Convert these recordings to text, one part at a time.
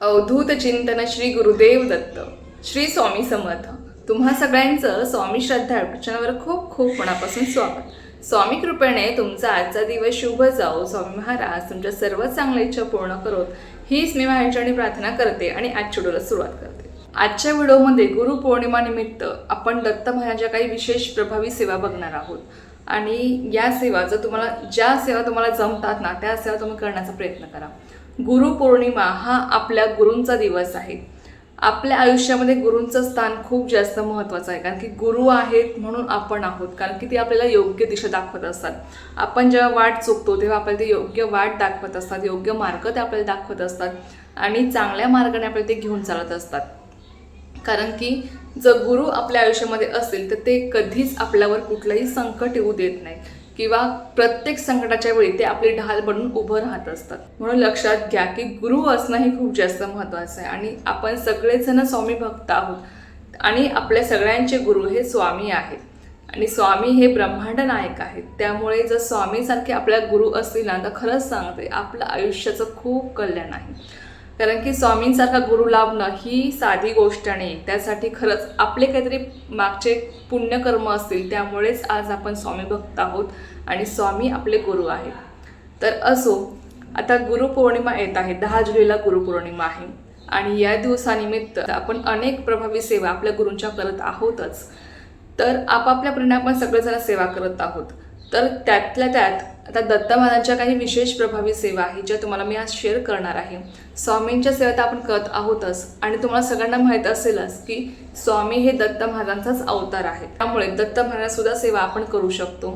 अवधूत चिंतन श्री गुरुदेव दत्त श्री स्वामी समर्थ. तुम्हा सगळ्यांचं स्वामी श्रद्धा चॅनलवर खूप खूप मनापासून स्वागत. स्वामी कृपेने तुमचा आजचा दिवस शुभ जाओ. स्वामी महाराज तुमच्या सर्व चांगल्या इच्छा पूर्ण करोत. हीच मी माझ्याने प्रार्थना करते आणि आज व्हिडिओला सुरुवात करते. आजच्या व्हिडिओमध्ये गुरु पौर्णिमानिमित्त आपण दत्त महाराजांच्या काही विशेष प्रभावी सेवा बघणार आहोत. आणि या सेवा जर तुम्हाला ज्या सेवा तुम्हाला जमतात ना त्या सेवा तुम्ही करण्याचा प्रयत्न करा. गुरुपौर्णिमा हा आपल्या गुरूंचा दिवस आहे. आपल्या आयुष्यामध्ये गुरूंचं स्थान खूप जास्त महत्त्वाचं आहे. कारण की गुरु आहेत म्हणून आपण आहोत. कारण की ते आपल्याला योग्य दिशा दाखवत असतात. आपण जेव्हा वाट चुकतो तेव्हा आपल्याला ते योग्य वाट दाखवत असतात. योग्य मार्ग ते आपल्याला दाखवत असतात. आणि चांगल्या मार्गाने आपल्याला ते घेऊन चालत असतात. कारण की जर गुरु आपल्या आयुष्यामध्ये असेल तर ते कधीच आपल्यावर कुठलंही संकट येऊ देत नाही किंवा प्रत्येक संकटाच्या वेळी ते आपली ढाल बनून उभं राहत असतात. म्हणून लक्षात घ्या की गुरु असणं हे खूप जास्त महत्त्वाचं आहे. आणि आपण सगळेजण स्वामी भक्त आहोत. आणि आपल्या सगळ्यांचे गुरु हे स्वामी आहेत. आणि स्वामी हे ब्रह्मांड नायक आहेत. त्यामुळे जर स्वामीसारखे आपल्या गुरु असतील ना तर खरंच सांगते आपलं आयुष्याचं खूप कल्याण आहे. कारण की स्वामींसारखा गुरु लाभणं ही साधी गोष्ट नाही. त्यासाठी खरंच आपले काहीतरी मागचे पुण्यकर्म असतील त्यामुळेच आज आपण स्वामी भक्त आहोत आणि स्वामी आपले गुरु आहेत. तर असो आता गुरुपौर्णिमा येत आहे दहा जुलैला गुरुपौर्णिमा आहे. आणि या दिवसानिमित्त आपण अनेक प्रभावी सेवा आपल्या गुरूंच्या करत आहोतच. तर आपापल्या आपापल्यापरीने आपण सगळेजण सेवा करत आहोत. तर त्यातल्या त्यात आता दत्त महाराजांच्या काही विशेष प्रभावी सेवा आहेत ज्या तुम्हाला मी आज शेअर करणार आहे. स्वामींच्या सेवा तर आपण करत आहोतच. आणि तुम्हाला सगळ्यांना माहीत असेलच की स्वामी हे दत्त महाराजांचाच अवतार आहे त्यामुळे दत्त महाराजसुद्धा सेवा आपण करू शकतो.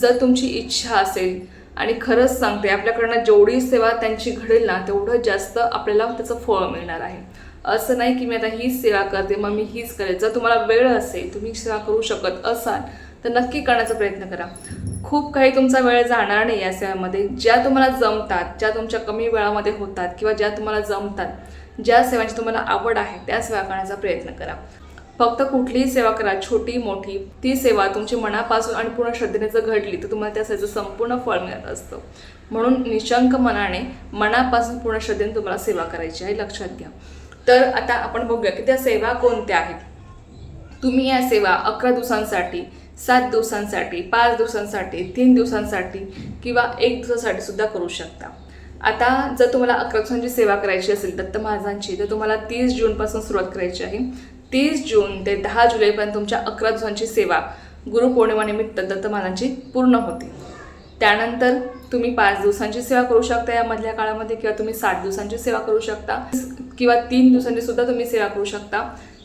जर तुमची इच्छा असेल आणि खरंच सांगते आपल्याकडनं जेवढी सेवा त्यांची घडेल ना तेवढं जास्त आपल्याला त्याचं फळ मिळणार आहे. असं नाही की मी आता हीच सेवा करते मग मी हीच करेल. जर तुम्हाला वेळ असेल तुम्ही सेवा करू शकत असाल तर नक्की करण्याचा प्रयत्न करा. खूप काही तुमचा वेळ जाणार नाही या सेवेमध्ये. ज्या तुम्हाला जमतात ज्या तुमच्या कमी वेळामध्ये होतात किंवा ज्या तुम्हाला जमतात ज्या सेवांची तुम्हाला आवड आहे त्या सेवा करण्याचा प्रयत्न करा. फक्त कुठलीही सेवा करा छोटी मोठी ती सेवा तुमची मनापासून आणि पूर्ण श्रद्धेने जर घडली तर तुम्हाला त्या सेवेचं संपूर्ण फळ मिळत असतं. म्हणून निशंक मनाने मनापासून पूर्ण श्रद्धेने तुम्हाला सेवा करायची आहे लक्षात घ्या. तर आता आपण बघूया की त्या सेवा कोणत्या आहेत. तुम्ही या सेवा अकरा दिवसांसाठी सात दिवसांसाठी पाच दिवसांसाठी तीन दिवसांसाठी किंवा एक दिवसासाठी सुद्धा करू शकता. आता जर तुम्हाला अकरा दिवसांची सेवा करायची असेल दत्त महाराजांची तर तुम्हाला तीस जूनपासून सुरुवात करायची आहे. तीस जून ते दहा जुलैपर्यंत तुमच्या अकरा दिवसांची सेवा गुरुपौर्णिमानिमित्त दत्त महाराजांची पूर्ण होते. त्यानंतर तुम्ही पाच दिवसांची सेवा करू शकता या मधल्या काळामध्ये किंवा तुम्ही सात दिवसांची सेवा करू शकता. किंवा तीन दिवसांची सुद्धा तुम्ही सेवा करू शकता.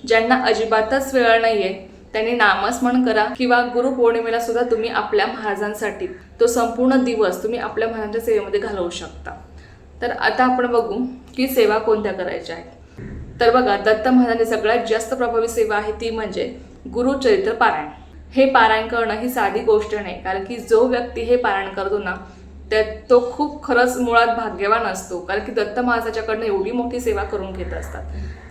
ज्यांना अजिबातच वेळ नाही आहे त्यांनी नामस्मरण करा किंवा गुरुपौर्णिमेला सुद्धा तुम्ही आपल्या महाराजांसाठी तो संपूर्ण दिवस तुम्ही आपल्या महाराजांच्या सेवेमध्ये घालवू शकता. तर आता आपण बघू की सेवा कोणत्या करायच्या आहेत. तर बघा दत्त महाराजांची सगळ्यात जास्त प्रभावी सेवा आहे ती म्हणजे गुरुचरित्र पारायण. हे पारायण करणं ही साधी गोष्ट नाही कारण की जो व्यक्ती हे पारायण करतो ना त्या तो खूप खरंच मुळात भाग्यवान असतो. कारण की दत्त महाराजाच्याकडनं एवढी मोठी सेवा करून घेत असतात.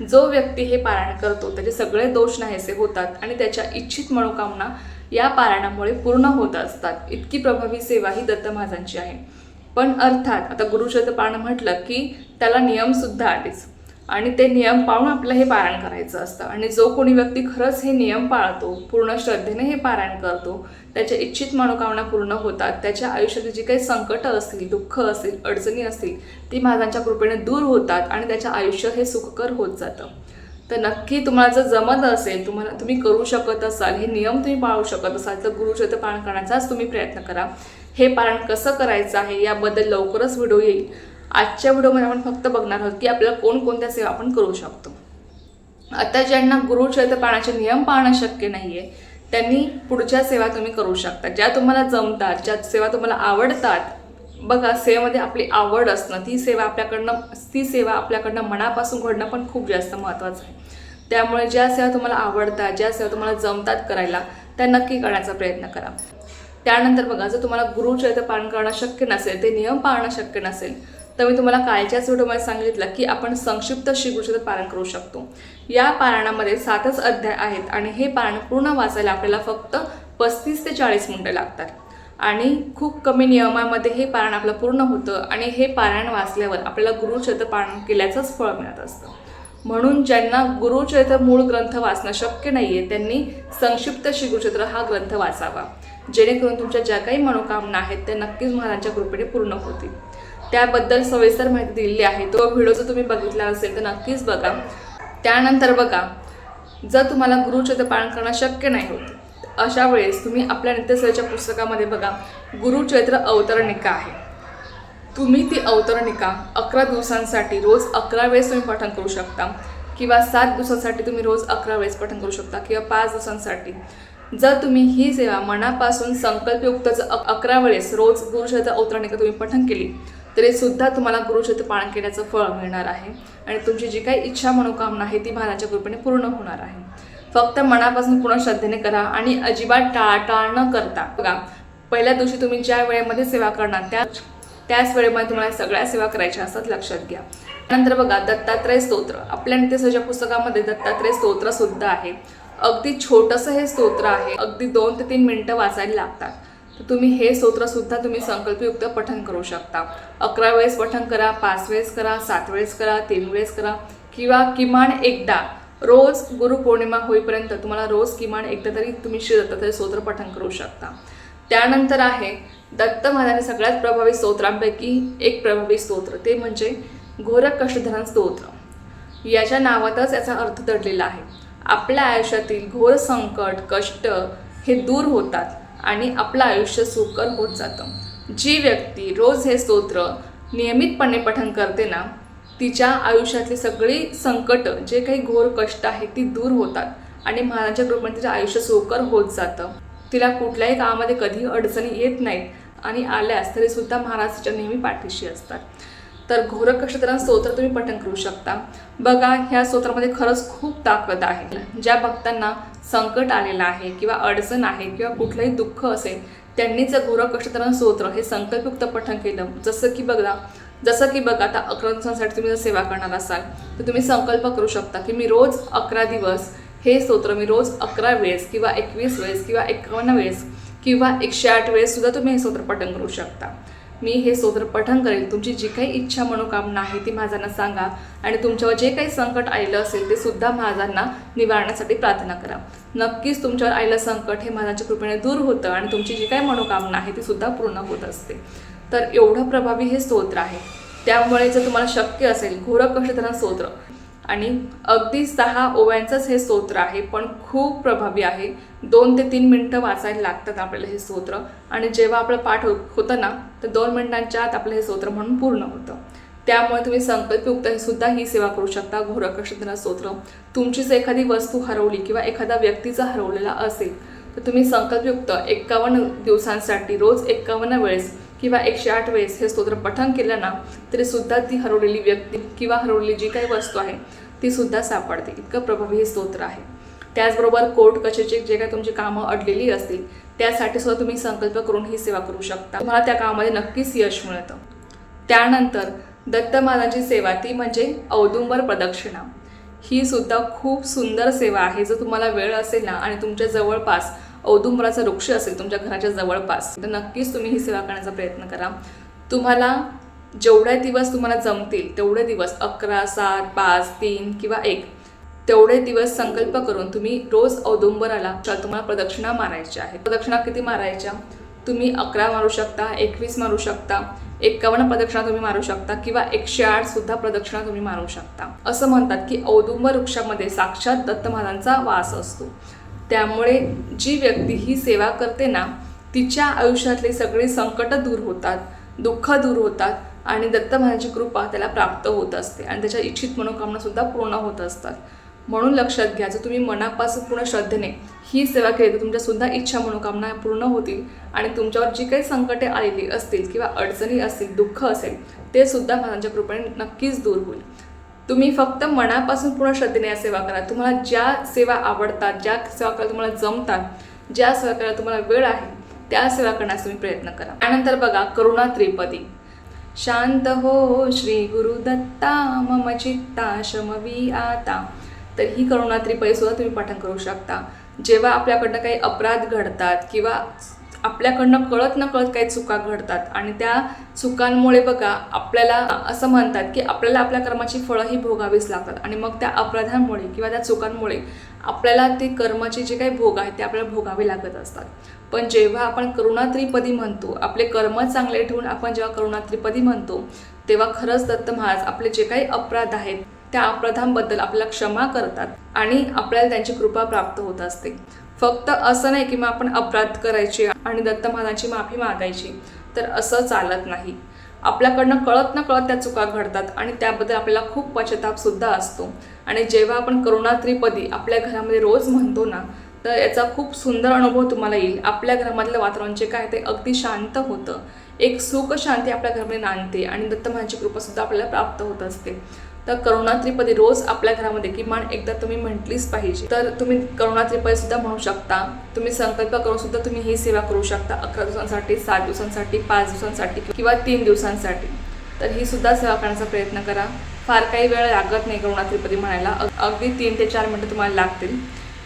जो व्यक्ती हे पारायण करतो त्याचे सगळे दोष नाहीसे होतात आणि त्याच्या इच्छित मनोकामना या पारायणामुळे पूर्ण होत असतात. इतकी प्रभावी सेवा ही दत्त महाराजांची आहे. पण अर्थात आता गुरुचरित्र पारायण म्हटलं की त्याला नियमसुद्धा आलेच. आणि ते नियम पाळून आपलं हे पारायण करायचं असतं. आणि जो कोणी व्यक्ती खरंच हे नियम पाळतो पूर्ण श्रद्धेने हे पारायण करतो त्याच्या इच्छित मनोकामना पूर्ण होतात त्याच्या आयुष्यात जी काही संकटं असतील दुःख असतील अडचणी असतील ती महाराजांच्या कृपेने दूर होतात आणि त्याचं आयुष्य हे सुखकर होत जातं. तर नक्की तुम्हाला जर जमत असेल तुम्हाला तुम्ही करू शकत असाल हे नियम तुम्ही पाळू शकत असाल तर गुरुचरित्र पालन करण्याचाच तुम्ही प्रयत्न करा. हे पारण कसं करायचं आहे याबद्दल लवकरच व्हिडिओ येईल. आजच्या व्हिडिओमध्ये आपण फक्त बघणार आहोत की आपल्याला कोणकोणत्या सेवा आपण करू शकतो. आता ज्यांना गुरुचरित्र पाळण्याचे नियम पाळणं शक्य नाही आहे त्यांनी पुढच्या सेवा तुम्ही करू शकता. ज्या तुम्हाला जमतात ज्या सेवा तुम्हाला आवडतात बघा सेवेमध्ये आपली आवड असणं ती सेवा आपल्याकडनं ती सेवा आपल्याकडनं मनापासून घडणं पण खूप जास्त महत्त्वाचं आहे. त्यामुळे ज्या सेवा तुम्हाला आवडतात ज्या सेवा तुम्हाला जमतात करायला त्या नक्की करण्याचा प्रयत्न करा. त्यानंतर बघा जर तुम्हाला गुरुचरित्र पालन करणं शक्य नसेल ते नियम पाळणं शक्य नसेल तर मी तुम्हाला कालच्याच व्हिडिओमध्ये सांगितलं की आपण संक्षिप्त श्रीकृष्ण गुरुचरित्र पारायण करू शकतो. या पारायणामध्ये सातच अध्याय आहेत आणि हे पारायण पूर्ण वाचायला आपल्याला फक्त पस्तीस ते चाळीस मिनटं लागतात. आणि खूप कमी नियमामध्ये हे पारायण आपलं पूर्ण होतं आणि हे पारायण वाचल्यावर आपल्याला गुरुचरित्र पारायण केल्याचंच फळ मिळत असतं. म्हणून ज्यांना गुरुचरित्र मूळ ग्रंथ वाचणं शक्य नाही आहे त्यांनी संक्षिप्त श्री गुरुचरित्र हा ग्रंथ वाचावा. जेणेकरून तुमच्या ज्या काही मनोकामना आहेत त्या नक्कीच महाराजांच्या कृपेने पूर्ण होतील. त्याबद्दल सविस्तर माहिती दिलेली आहे. तो व्हिडिओ जर तुम्ही बघितला असेल तर नक्कीच बघा. त्यानंतर बघा जर तुम्हाला गुरुचरित्र पालन करणं शक्य नाही होत अशा वेळेस तुम्ही आपल्या नित्यसेवेच्या पुस्तकामध्ये बघा गुरुचरित्र अवतरणिका आहे. तुम्ही ती अवतरणिका अकरा दिवसांसाठी रोज अकरा वेळेस तुम्ही पठण करू शकता किंवा सात दिवसांसाठी तुम्ही रोज अकरा वेळेस पठण करू शकता किंवा पाच दिवसांसाठी. जर तुम्ही ही सेवा मनापासून संकल्पयुक्त जर अकरा वेळेस रोज गुरुचरित्र अवतरणिका तुम्ही पठण केली तरी सुद्धा तुम्हाला गुरुचरित्र पालन केल्याचं फळ मिळणार आहे. आणि तुमची जी काही इच्छा मनोकामना आहे ती भानाच्या कृपेने पूर्ण होणार आहे. फक्त मनापासून पूर्ण श्रद्धेने करा आणि अजिबात टाळाटाळ न करता. बघा पहिल्या दिवशी तुम्ही ज्या वेळेमध्ये सेवा करणार त्या त्याच वेळेमध्ये तुम्हाला सगळ्या सेवा करायच्या असतात लक्षात घ्या. नंतर बघा दत्तात्रय स्तोत्र. आपल्या नित्यसेवेच्या पुस्तकामध्ये दत्तात्रय स्तोत्र सुद्धा आहे. अगदी छोटंसं हे स्तोत्र आहे. अगदी दोन ते तीन मिनटं वाचायला लागतात. तर तुम्ही हे स्तोत्रसुद्धा तुम्ही संकल्पयुक्त पठन करू शकता. अकरा वेळेस पठन करा पाच वेळेस करा सात वेळेस करा तीन वेळेस करा किंवा किमान एकदा. रोज गुरुपौर्णिमा होईपर्यंत तुम्हाला रोज किमान एकदा तरी तुम्ही श्री दत्तात्रय स्तोत्र पठन करू शकता. त्यानंतर आहे दत्त महाराजांनी सगळ्यात प्रभावी स्तोत्रांपैकी एक प्रभावी स्तोत्र. ते म्हणजे घोरकष्टधरण स्तोत्र. याच्या नावातच याचा अर्थ दडलेला आहे. आपल्या आयुष्यातील घोर संकट कष्ट हे दूर होतात. आणि आपलं आयुष्य सुकर होत जातं. जी व्यक्ती रोज हे स्तोत्र नियमितपणे पठन करते ना तिच्या आयुष्यातली सगळी संकटं जे काही घोर कष्ट आहेत ती दूर होतात आणि महाराजांच्या कृपेने तिचं आयुष्य सोकर होत जातं. तिला कुठल्याही कामामध्ये कधी अडचणी येत नाहीत आणि आल्यास तरी सुद्धा महाराज तिच्या नेहमी पाठीशी असतात. तर घोर कष्टधरण स्तोत्र तुम्ही पठण करू शकता. बघा ह्या स्तोत्रामध्ये खरंच खूप ताकद आहे. ज्या भक्तांना संकट आलेलं आहे किंवा अडचण आहे किंवा कुठलंही दुःख असेल त्यांनी जर घोर कष्टधरण स्तोत्र हे संकल्पयुक्त पठण केलं. जसं की बघा जसं की बघा आता अकरा दिवसांसाठी तुम्ही जर सेवा करणार असाल तर तुम्ही संकल्प करू शकता की मी रोज अकरा दिवस हे स्तोत्र मी रोज अकरा वेळेस किंवा एकवीस वेळेस किंवा एकावन्न वेळेस किंवा एकशे आठ वेळेस सुद्धा तुम्ही हे स्तोत्र पठण करू शकता. मी हे स्तोत्र पठण करेल. तुमची जी काही इच्छा मनोकामना आहे ती माझ्यांना सांगा आणि तुमच्यावर जे काही संकट आलेलं असेल ते सुद्धा माझ्यांना निवारण्यासाठी प्रार्थना करा. नक्कीच तुमच्यावर आलेलं संकट हे माझ्याच्या कृपेने दूर होतं आणि तुमची जी काही मनोकामना आहे ती सुद्धा पूर्ण होत असते. तर एवढं प्रभावी हे स्तोत्र आहे. त्यामुळे जर तुम्हाला शक्य असेल घोर कष्टधरण स्तोत्र. आणि अगदी सहा ओव्यांचंच हे स्तोत्र आहे पण खूप प्रभावी आहे. दोन ते तीन मिनटं वाचायला लागतात आपल्याला हे स्तोत्र. आणि जेव्हा आपलं पाठ हो होतं ना तर दोन मिनटांच्या आत आपलं हे स्तोत्र म्हणून पूर्ण होतं. त्यामुळे तुम्ही संकल्पयुक्त हे सुद्धा ही सेवा करू शकता. घोर स्तोत्र. तुमचीच एखादी वस्तू हरवली किंवा एखादा व्यक्तीचा हरवलेला असेल तर तुम्ही संकल्पयुक्त एकावन्न दिवसांसाठी रोज एकावन्न वेळेस किंवा एकशे आठ वेळेस हे स्तोत्र पठण केलं ना तरी सुद्धा ती हरवलेली व्यक्ती किंवा हरवलेली जी काही वस्तू आहे ती सुद्धा सापडते. इतकं प्रभावी हे स्तोत्र आहे. त्याचबरोबर कोर्ट कचेची जे काही तुमची कामं अडलेली असतील त्यासाठी सुद्धा तुम्ही संकल्प करून ही सेवा करू शकता. तुम्हाला त्या कामामध्ये नक्कीच यश मिळतं. त्यानंतर दत्त महाराजांची सेवा ती म्हणजे औदुंबर प्रदक्षिणा. ही सुद्धा खूप सुंदर सेवा आहे. जर तुम्हाला वेळ असेल ना आणि तुमच्या जवळपास औदुंबराचा वृक्ष असेल तुमच्या घराच्या जवळपास तर नक्कीच तुम्ही ही सेवा करण्याचा प्रयत्न करा. तुम्हाला जेवढे दिवस तुम्हाला जमतील तेवढे दिवस अकरा सात पाच तीन किंवा एक तेवढे दिवस संकल्प करून तुम्ही रोज औदुंबराला तुम्हाला प्रदक्षिणा मारायच्या आहेत प्रदक्षिणा किती मारायच्या? तुम्ही अकरा मारू शकता एकवीस मारू शकता एकावन्न प्रदक्षिणा तुम्ही मारू शकता किंवा एकशे आठ सुद्धा प्रदक्षिणा तुम्ही मारू शकता. असं म्हणतात की औदुंबर वृक्षामध्ये साक्षात दत्त महाराजांचा वास असतो. त्यामुळे जी व्यक्ती ही सेवा करते ना तिच्या आयुष्यातले सगळे संकट दूर होतात दुःख दूर होतात आणि दत्त महाराजांची कृपा त्याला प्राप्त होत असते आणि त्याच्या इच्छित मनोकामनासुद्धा पूर्ण होत असतात. म्हणून लक्षात घ्या जर तुम्ही मनापासून पूर्ण श्रद्धेने ही सेवा केली तर तुमच्यासुद्धा इच्छा मनोकामना पूर्ण होतील आणि तुमच्यावर जी काही संकटे आलेली असतील किंवा अडचणी असतील दुःख असेल ते सुद्धा महाराजांच्या कृपेने नक्कीच दूर होईल. तुम्ही फक्त मनापासून पूर्ण श्रद्धेने या सेवा करा. तुम्हाला ज्या सेवा आवडतात ज्या सेवा करायला तुम्हाला जमतात ज्या सेवा करायला तुम्हाला वेळ आहे त्या सेवा करण्याचा तुम्ही प्रयत्न करा. त्यानंतर बघा करुणा त्रिपदी. शांत हो श्री गुरुदत्ता मम चित्ता शमवी आता. तर ही करुणा त्रिपदी सुद्धा तुम्ही पठण करू शकता. जेव्हा आपल्याकडनं काही अपराध घडतात किंवा आपल्याकडनं कळत न कळत काही चुका घडतात. आणि त्या चुकांमुळे बघा आपल्याला असं म्हणतात की आपल्याला आपल्या कर्माची फळं ही भोगावीच लागतात. आणि मग त्या अपराधांमुळे किंवा त्या चुकांमुळे आपल्याला ते कर्माचे जे काही भोग आहेत ते आपल्याला भोगावे लागत असतात. पण जेव्हा आपण करुणात्रिपदी म्हणतो आपले कर्म चांगले ठेवून आपण जेव्हा करुणात्रिपदी म्हणतो तेव्हा खरंच दत्त महाराज आपले जे काही अपराध आहेत त्या अपराधांबद्दल आपल्याला क्षमा करतात आणि आपल्याला त्यांची कृपा प्राप्त होत असते. फक्त असं नाही की मग आपण अपराध करायचे आणि दत्त महाराजांची माफी मागायची तर असं चालत नाही. आपल्याकडनं कळत न कळत त्या चुका घडतात आणि त्याबद्दल आपल्याला खूप पश्चातापसुद्धा असतो. आणि जेव्हा आपण करुणात्रिपदी आपल्या घरामध्ये रोज म्हणतो ना तर याचा खूप सुंदर अनुभव तुम्हाला येईल. आपल्या घरामधलं वातावरण जे काय ते अगदी शांत होतं. एक सुख शांती आपल्या घरामध्ये नांदते आणि दत्तमानाची कृपासुद्धा आपल्याला प्राप्त होत असते. तर करुणात्रिपदी रोज आपल्या घरामध्ये किमान एकदा तुम्ही म्हटलीच पाहिजे. तर तुम्ही करुणात्रिपदी सुद्धा म्हणू शकता. तुम्ही संकल्प करून सुद्धा तुम्ही ही सेवा करू शकता. अकरा दिवसांसाठी सात दिवसांसाठी पाच दिवसांसाठी किंवा तीन दिवसांसाठी. तर ही सुद्धा सेवा करण्याचा प्रयत्न करा. फार काही वेळ लागत नाही करुणात्रिपदी म्हणायला. अगदी तीन ते चार मिनटं तुम्हाला लागतील.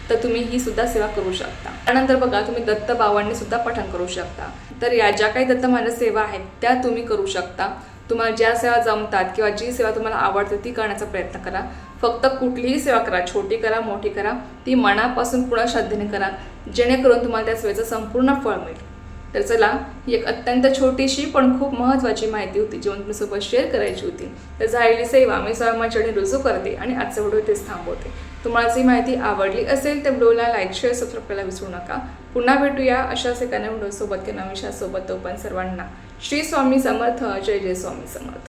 तर तुम्ही ही सुद्धा सेवा करू शकता. त्यानंतर बघा तुम्ही दत्त बावांनी सुद्धा पठण करू शकता. तर या ज्या काही दत्त महाराज सेवा आहेत त्या तुम्ही करू शकता. तुम्हाला ज्या सेवा जमतात किंवा जी सेवा तुम्हाला आवडते ती करण्याचा प्रयत्न करा. फक्त कुठलीही सेवा करा छोटी करा मोठी करा. ती मनापासून पूर्ण श्रद्धेने करा. जेणेकरून तुम्हाला त्या सेवेचं संपूर्ण फळ मिळेल. तर चला ही एक अत्यंत छोटीशी पण खूप महत्त्वाची माहिती होती जी मला तुमच्यासोबत शेअर करायची होती. तर झालेली सेवा मी स्वयं स्वयंमाच्याने रुजू करते आणि आजचा व्हिडिओ तेच थांबवते. तुम्हाला जी माहिती आवडली असेल तर व्हिडिओला लाईक शेअर सबस्क्राईब करायला विसरू नका. पुन्हा भेटूया अशाच एका व्हिडिओसोबत किंवा विषयासोबत तो पण सर्वांना. श्री स्वामी समर्थ जय जय स्वामी समर्थ.